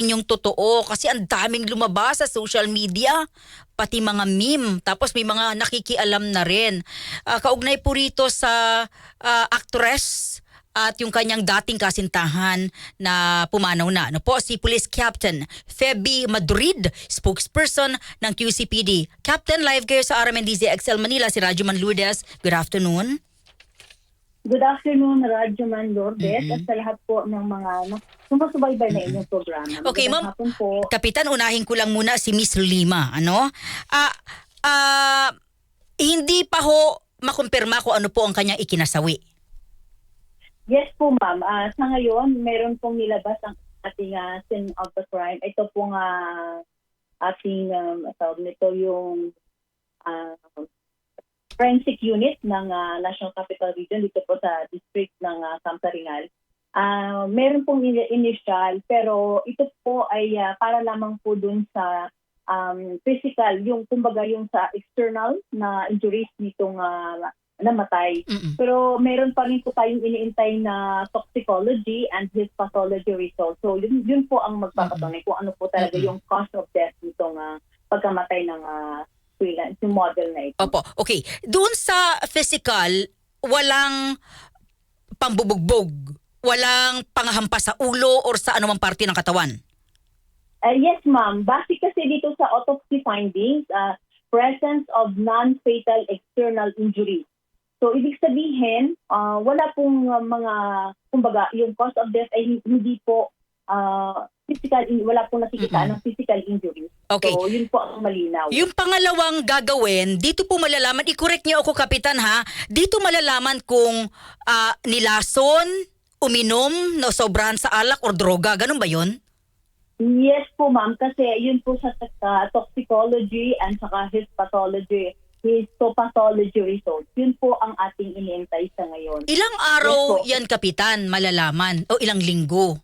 inyong totoo kasi ang daming lumabas sa social media, pati mga meme, tapos may mga nakikialam na rin. Ah, kaugnay po rito sa ah, actress at yung kanyang dating kasintahan na pumanaw na. Ano po, si Police Captain Feby Madrid, spokesperson ng QCPD. Captain, live kayo sa RMNDZ XL Manila, si Rajuman Lourdes. Good afternoon. Good afternoon, Radyo Man Lourdes, Mhm. at sa lahat po ng mga sumusubaybay na inyong programa. Okay, ma'am. po. Kapitan, unahin ko lang muna si Miss Lima. Ano? Ah, ah, hindi pa ho makumpirma kung ano po ang kanyang ikinasawi. Yes po, ma'am. Ah, sa ngayon, meron pong nilabas ang ating ah, scene of the crime. Ito pong ah, ating um, tawag nito yung ah, forensic unit ng ah, National Capital Region dito po sa district ng uh, Camptaringal. Ah, meron pong ini- initial pero ito po ay ah, para lamang po dun sa um, physical, yung kumbaga yung sa external na injuries nitong ah, namatay. Mm-mm. Pero meron pa rin po tayong iniintay na toxicology and his pathology results. So yun, yun po ang magpapatunay kung ano po talaga Mm-mm. yung cause of death nitong ah, pagkamatay ng ah, freelance, yung model na ito. Opo, okay. Doon sa physical, walang pambubugbog, walang pangahampas sa ulo or sa anumang parte ng katawan. Uh, yes, ma'am. Base kasi dito sa autopsy findings, uh, presence of non-fatal external injury. So, ibig sabihin, uh, wala pong uh, mga, kumbaga, yung cause of death ay hindi po uh, physical, wala pong nakikita Mm-mm. ng physical injury. Okay. So, yun po ang malinaw. Yung pangalawang gagawin, dito po malalaman, i-correct niyo ako kapitan ha, dito malalaman kung ah, nilason, uminom, no, sobrahan sa alak or droga, ganun ba yun? Yes po, ma'am, kasi yun po sa sa toxicology and saka histopathology, histopathology results. Yun po ang ating iniintay sa ngayon. Ilang araw Yes po. yan kapitan malalaman o ilang linggo?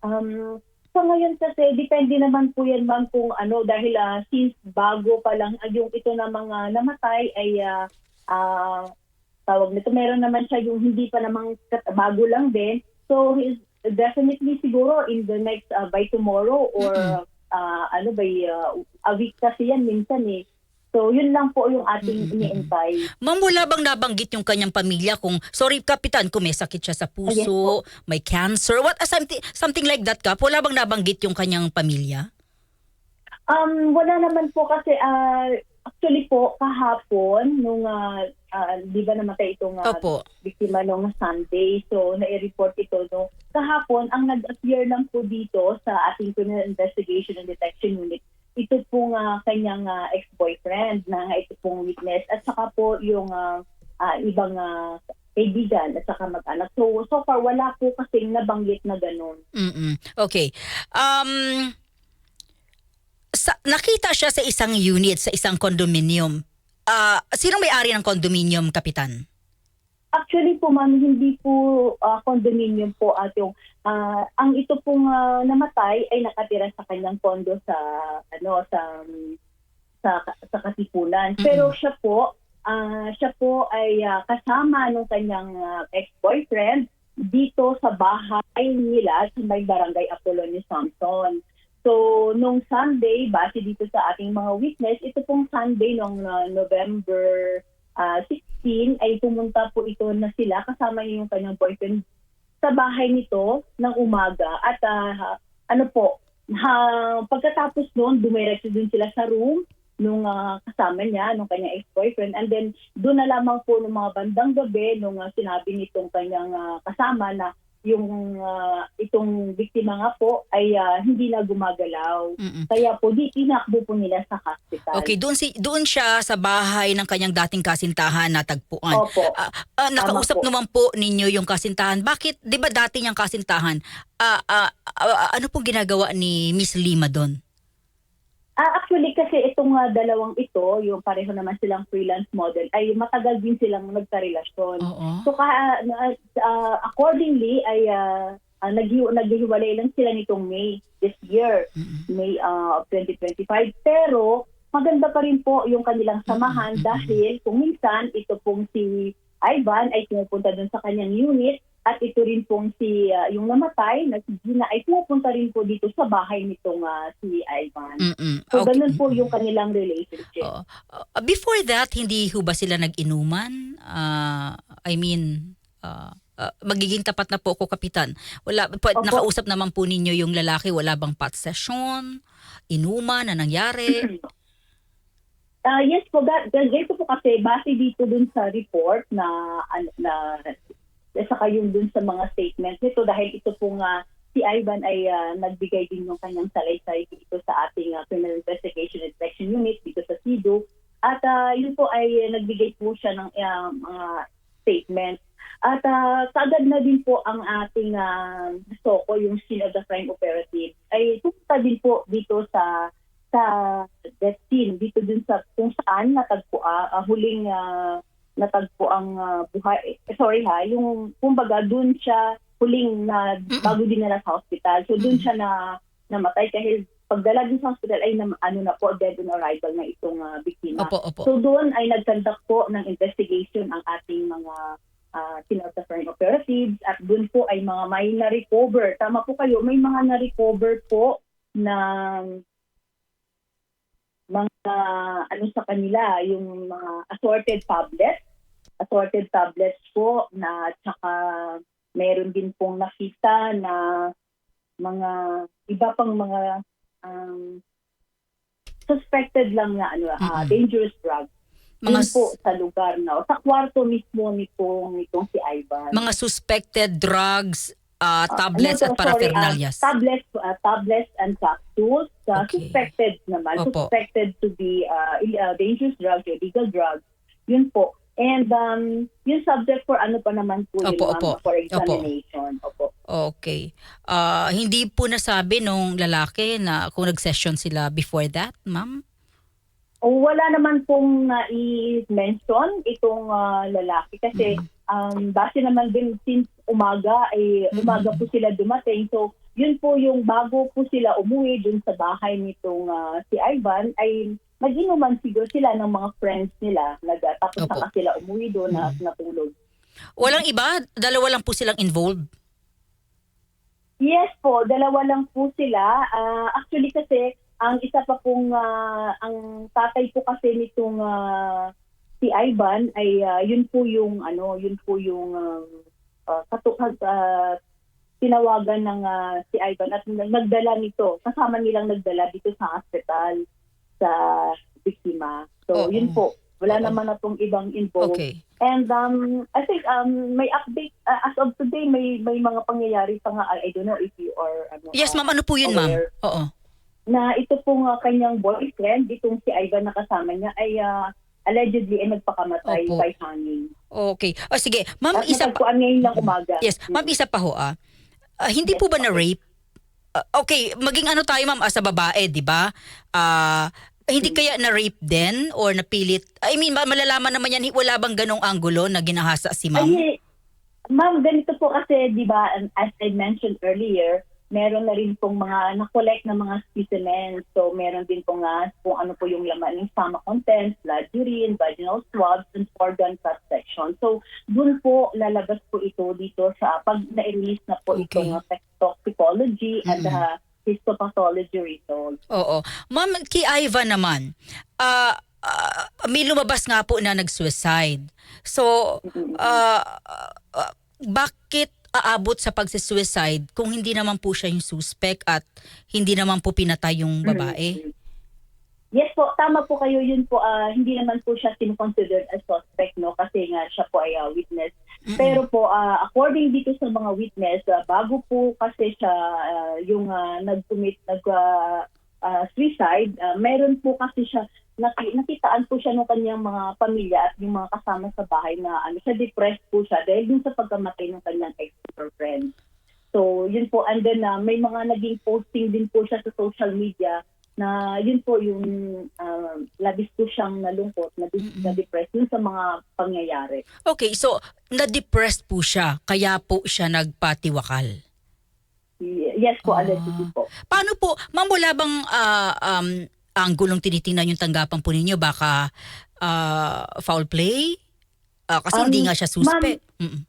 Um, sa ngayon kasi, depende naman po yan ma'am kung ano, dahil ah, since bago pa lang ah, yung ito na mga namatay ay ah, ah, tawag nito, meron naman siya yung hindi pa namang bago lang din. So, is definitely siguro in the next, ah, by tomorrow or ah, ano by ah, a week kasi yan minsan eh. So, yun lang po yung ating iniintay. Ma'am, wala bang nabanggit yung kanyang pamilya kung, sorry kapitan, kung may sakit siya sa puso, may cancer, what, ah, something, something like that ka, wala bang nabanggit yung kanyang pamilya? Um, wala naman po kasi ah, actually po kahapon nung ah, ah, di ba namatay itong ah, Opo. biktima nung Sunday. So nai-report ito no. Kahapon ang nag-appear lang po dito sa ating criminal investigation and detection unit. Ito pong ah, kanyang ah, ex-boyfriend na ito pong witness at saka po yung ah, ah, ibang ah, kaibigan at saka mag-anak. So so far wala po kasing nabanggit na ganun. Mm-mm. Okay. Um, sa, nakita siya sa isang unit, sa isang condominium. Ah, sinong may-ari ng condominium, kapitan? Actually po ma'am, hindi po ah, condominium po at yung ah, ang ito pong ah, namatay ay nakatira sa kanyang condo sa ano sa sa sa Katipunan. Mm-mm. Pero siya po ah, siya po ay ah, kasama nung kanyang ah, ex-boyfriend dito sa bahay nila sa may barangay Apollo ni Samson. So, nung Sunday, base dito sa ating mga witness, ito pong Sunday nung ah, November ah, 16 ay pumunta po ito na sila kasama niya yung kanyang boyfriend sa bahay nito ng umaga. At ah, ano po ha, pagkatapos noon dumiretso din sila sa room nung ah, kasama niya nung kanyang ex-boyfriend. And then doon na lamang po nung mga bandang gabi nung ah, sinabi nitong kanyang ah, kasama na yung ah, itong biktima nga po ay ah, hindi na gumagalaw. Mm-mm. Kaya po di tinakbo po nila sa hospital. Okay, doon si doon siya sa bahay ng kanyang dating kasintahan natagpuan. Opo. Ah, ah, nakausap Tama po. naman po ninyo yung kasintahan. Bakit, 'di ba dati niyang kasintahan? Ah, ah, ah, ano pong ginagawa ni Miss Lima doon? Ah, actually kasi itong ah, dalawang ito, yung pareho naman silang freelance model, ay matagal din silang nagkarelasyon. Oo. So ka, ah, ah, accordingly ay uh, naghi- naghiwalay lang sila nitong May this year, Mm-mm. May ah, of 2025. Pero maganda pa rin po yung kanilang samahan Mm-mm. dahil kung minsan ito pong si Ivan ay pumupunta dun sa kanyang unit At ito rin pong si ah, yung namatay na si Gina ay pupunta rin po dito sa bahay nitong ah, si Ivan. Mm-mm. So Okay. ganun po yung kanilang relationship. Uh, before that, hindi ho ba sila nag-inuman? Ah, I mean, ah, ah, magiging tapat na po ako, Kapitan. Wala, pa, Opo. nakausap naman po ninyo yung lalaki, wala bang pot session? Inuman na nangyari? Ah, yes po, ga- ganito po kasi base dito dun sa report na na saka yung dun sa mga statements nito dahil ito po nga si Ivan ay ah, nagbigay din ng kanyang salaysay dito sa ating ah, Criminal Investigation and Detection Unit dito sa CIDO at ah, yun po ay ah, nagbigay po siya ng ah, mga statements. At uh, kaagad na din po ang ating uh, SOCO, yung Scene of the Crime Operative, ay pupunta din po dito sa sa death scene, dito din sa kung saan natagpo, ah, ah, huling ah, natagpo ang ah, buhay, eh, sorry ha, yung kumbaga dun siya huling na bago din na sa hospital. So dun siya na namatay kahit pagdala din sa hospital ay na, ano na po, dead on arrival na itong ah, biktima. Opo, opo. So doon ay nagkandak po ng investigation ang ating mga uh, crime operatives at doon po ay mga may na-recover. Tama po kayo, may mga na-recover po na mga ano sa kanila, yung mga assorted tablets. Assorted tablets po na tsaka meron din pong nakita na mga iba pang mga um, suspected lang na ano, ah, Mm-mm. dangerous drugs Mga, yun po sa lugar na, sa kwarto mismo nitong, nitong si Ivan. mga suspected drugs, Ah, tablets ano to, at paraphernalias. Ah, tablets, ah, tablets and capsules. ah, Okay. Suspected naman. Opo. Suspected to be ah, dangerous drugs, illegal drugs. Yun po. And um, yung subject for ano pa naman po Opo, ma'am, opo. for examination. Opo. Okay. Ah, hindi po nasabi nung lalaki na kung nag-session sila before that, ma'am? O wala naman pong na-mention itong ah, lalaki kasi um, base naman din since umaga ay umaga po sila dumating. So yun po yung bago po sila umuwi dun sa bahay nitong ah, si Ivan ay nag-inuman siguro sila ng mga friends nila. Nag, tapos Opo. saka sila umuwi doon na natulog. Walang iba? Dalawa lang po silang involved? Yes po, dalawa lang po sila. Ah, actually kasi ang isa pa pong ah, ang tatay po kasi nitong ah, si Ivan ay ah, yun po yung ano, yun po yung uh, katukag ah, tinawagan ng ah, si Ivan at nag- nagdala nito. Kasama nilang nagdala dito sa hospital sa biktima. So Oo. yun po. Wala Oo. naman na pong ibang involved. Okay. And um, I think um, may update uh, as of today may may mga pangyayari pa nga I, don't know if you are ano, Yes, ma'am. Ano po yun, ma'am? aware. Oo. na ito pong uh, kanyang boyfriend itong si Ivan na kasama niya ay uh, allegedly ay nagpakamatay Opo. by hanging. Okay. O sige, ma'am, At isa pa. natagpuan ngayon ng umaga. Yes, ma'am, isa pa ho ah. Ah, hindi po ba na rape? Ah, okay, maging ano tayo ma'am ah, sa babae, 'di ba? Ah, hindi kaya na rape din or napilit? I mean, ma- malalaman naman yan, wala bang ganong anggulo na ginahasa si ma'am? Ay, ma'am, ganito po kasi, di ba, as I mentioned earlier, meron na rin pong mga na-collect na mga specimens. So, meron din po nga kung ano po yung laman ng stomach contents, blood urine, vaginal swabs, and organ section. So, dun po lalabas po ito dito sa pag na-release na po Okay. itong uh, toxicology at uh, histopathology results. Oo. Ma'am, kay Ivan naman, ah, ah, may lumabas nga po na nag-suicide. So, ah, ah, bakit aabot sa pagsisuicide kung hindi naman po siya yung suspect at hindi naman po pinatay yung babae? Yes po, tama po kayo yun po. ah, hindi naman po siya considered as suspect, no? Kasi nga siya po ay ah, witness. Pero po, ah, according dito sa mga witness, ah, bago po kasi siya ah, yung ah, nag-commit, nag, ah, ah, suicide, ah, meron po kasi siya, naki, nakitaan po siya ng kanyang mga pamilya at yung mga kasama sa bahay na ano, siya depressed po siya dahil dun sa pagkamatay ng kanyang ex-girlfriend. So, yun po. And then, ah, may mga naging posting din po siya sa social media na yun po yung ah, labis po siyang nalungkot, na, na-depressed yun sa mga pangyayari. Okay, so na-depressed po siya, kaya po siya nagpatiwakal. Yes po, Ah. allegedly po. Paano po, ma'am, wala bang ah, um, anggulong tinitingnan yung tanggapan po ninyo? Baka ah, foul play? Ah, kasi Um, hindi nga siya suspect. Mm-mm.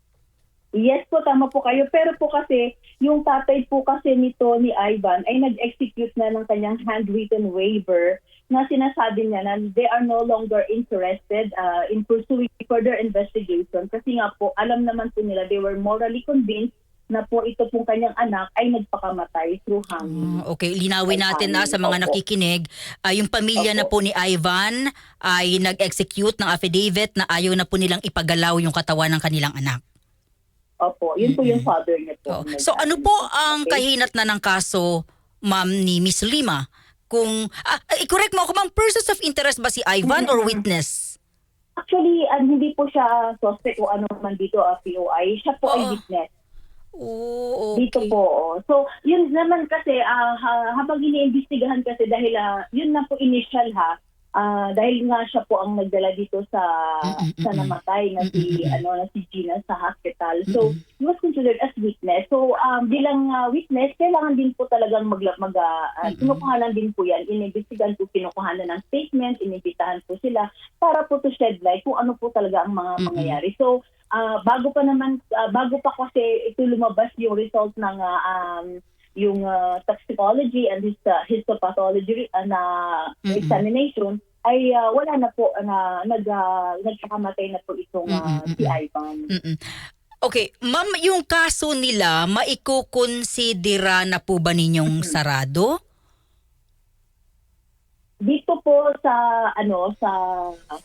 Yes po, tama po kayo. Pero po kasi, yung tatay po kasi nito ni Ivan ay nag-execute na ng kanyang handwritten waiver na sinasabi niya na they are no longer interested uh, in pursuing further investigation kasi nga po, alam naman po nila, they were morally convinced na po ito pong kanyang anak ay nagpakamatay through hanging. Mm, Okay, linawin natin na sa mga Opo. nakikinig, ah, yung pamilya na po Opo. ni Ivan ay nag-execute ng affidavit na ayaw na po nilang ipagalaw yung katawan ng kanilang anak. Opo, yun po yung father niya po. Oh. So ano po ang Okay. kahinat na ng kaso, ma'am, ni Miss Lima? Kung, ah, ah, i-correct mo ako, ma'am, persons of interest ba si Ivan or witness? Actually, ah, hindi po siya suspect o ano man dito, ah, POI. Siya po ay Oo. witness. Oh, okay. Dito po. oh. So, yun naman kasi, ah, ha- habang iniimbestigahan kasi dahil ah, yun na po initial ha, ah, dahil nga siya po ang nagdala dito sa Mm-mm-mm. sa namatay na si Mm-mm-mm. ano na si Gina sa hospital. So, he was considered as witness. So, um, bilang ah, witness, kailangan din po talagang mag, mag ah, ah, Mm-mm. kinukuhanan din po yan. Inimbestigahan po, kinukuhanan ng statement, inibitahan po sila para po to shed light kung ano po talaga ang mga Mm-mm. mangyayari. So, ah, bago pa naman, ah, bago pa kasi ito lumabas yung result ng ah, um, yung ah, toxicology and his, uh, histopathology ah, na Mm-mm. examination, ay ah, wala na po na nag, ah, nagkakamatay na po itong ah, Mm-mm, si. Ivan. Mm-mm. Okay, ma'am, yung kaso nila, maikukonsidera na po ba ninyong sarado? Dito po sa ano sa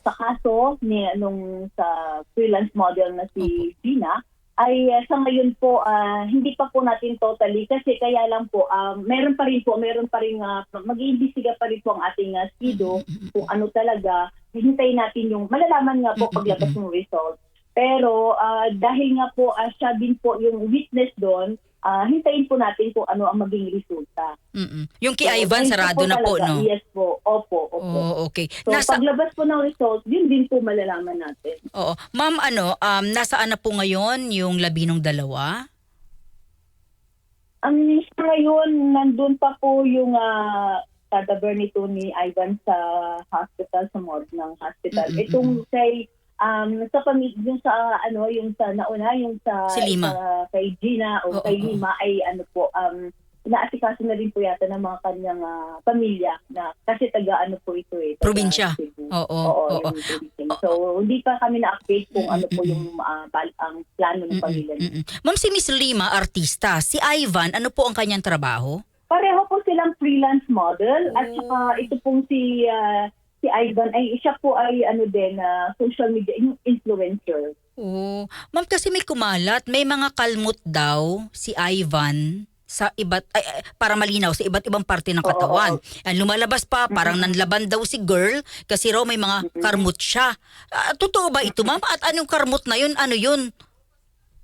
sa kaso ni anong sa freelance model na si Gina ay uh, sa ngayon po ah, hindi pa po natin totally. Kasi kaya lang po um, meron pa rin po meron pa rin uh, mag-iimbestiga pa rin po ang ating uh, SIDO kung ano talaga. Hihintayin natin yung malalaman nga po paglabas ng result. Pero ah, dahil nga po ah, siya din po yung witness doon ah, hintayin po natin kung ano ang maging resulta Mm-mm. Yung kay So, Ivan, sarado na po, talaga, no? Yes po. Opo, opo. Oh, okay. So, Nasa, paglabas po ng result, yun din po malalaman natin. oo. Ma'am, ano, um, nasaan na po ngayon yung labinong dalawa? Ang sa ngayon, nandun pa po yung uh, cadaver nito ni Ivan sa hospital, sa morgue ng hospital. Mm-mm. Itong kay, um, sa pamilya, yung sa, ano, yung sa nauna, yung sa, Si Lima. sa- kay Gina o Oo, kay oo. Lima ay ano po, um, inaasikaso na rin po yata ng mga kanyang ah, pamilya na kasi taga ano po ito eh. taga Probinsya. Cebu. Oo, Oo, oo. yung probinsya. So, hindi pa kami na-update kung ano po yung ah, bal- ang plano ng pamilya niya. Mm-mm. Ma'am, si Miss Lima, artista. Si Ivan, ano po ang kanyang trabaho? Pareho po silang freelance model at Oh. saka ito pong si ah, si Ivan ay siya po ay ano din ah, social media in- influencer. Oo. Ma'am, kasi may kumalat. May mga kalmot daw si Ivan sa iba't ay, ay, para malinaw sa iba't ibang parte ng katawan. oo. Yan, lumalabas pa parang nanlaban daw si girl kasi raw may mga karmot siya. Ah, totoo ba ito, ma'am? At anong karmot na yun? Ano yun?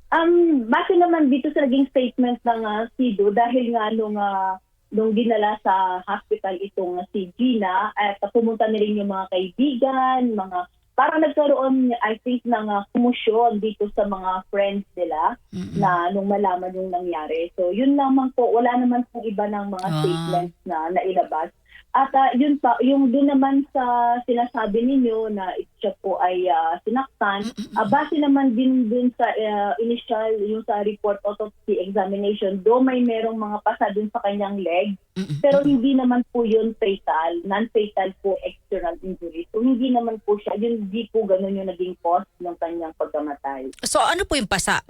Um, base naman dito sa naging statement ng ah, SIDO dahil nga nung ah, nung dinala sa hospital itong si Gina at pumunta na rin yung mga kaibigan, mga parang nagkaroon I think ng uh, kumusyon dito sa mga friends nila Mm-mm. na nung malaman yung nangyari. So yun lamang po, wala naman pong iba ng mga Ah. statements na nailabas. At ah, yun pa, yung doon naman sa sinasabi ninyo na siya po ay ah, sinaktan, ah, base naman din dun sa ah, initial, yung sa report autopsy examination, do may merong mga pasa dun sa kanyang leg, Mm-mm. pero hindi naman po yun fatal, non-fatal po external injury. So hindi naman po siya, yun hindi po ganun yung naging cause ng kanyang pagkamatay. So ano po yung pasa?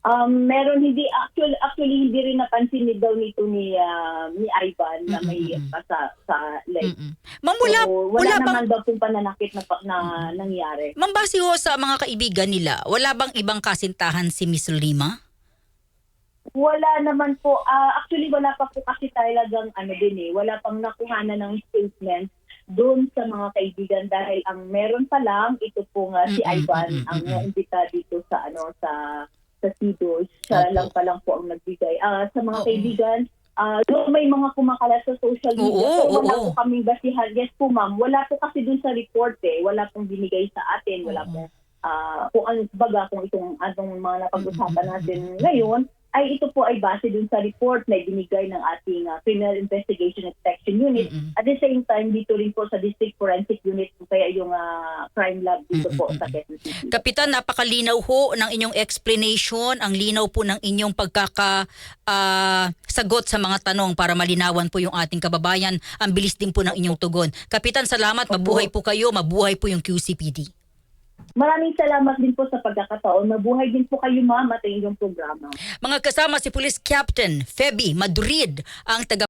Um, meron hindi actually actually hindi rin napansin ni daw nito ni ah, ni Ivan na may Mm-mm. sa sa leg. Mm-mm. Ma'am, wala, so, wala bang naman daw pong pananakit na, na nangyari. Ma'am, base ho sa mga kaibigan nila, wala bang ibang kasintahan si Miss Lima? Wala naman po ah, actually wala pa po kasi talagang ano din eh, wala pang nakuhanan ng statement doon sa mga kaibigan dahil ang meron pa lang ito po nga si Mm-mm, Ivan mm-mm, ang imbita dito sa ano sa sa Sido. Siya Opo. lang pa lang po ang nagbigay. Ah, sa mga Oo. kaibigan, ah doon may mga kumakalat sa social media. Oo, so wala oo. po kaming basihan. Yes po ma'am, wala po kasi doon sa report eh. Wala pong binigay sa atin. Wala Oo. pong ah kung ano baga kung itong anong mga napag-usapan natin ngayon ay ito po ay base dun sa report na ibinigay ng ating ah, Criminal Investigation and Detection Unit. Mm-mm. At the same time, dito rin po sa District Forensic Unit, kaya yung ah, crime lab dito po sa Quezon City. Kapitan, napakalinaw ho ng inyong explanation, ang linaw po ng inyong pagkaka ah, sagot sa mga tanong para malinawan po yung ating kababayan. Ang bilis din po ng inyong tugon. Kapitan, salamat. Mabuhay po kayo. Mabuhay po yung QCPD. Maraming salamat din po sa pagkakataon. Mabuhay din po kayo, ma'am, at inyong programa. Mga kasama si Police Captain Feby Madrid, ang taga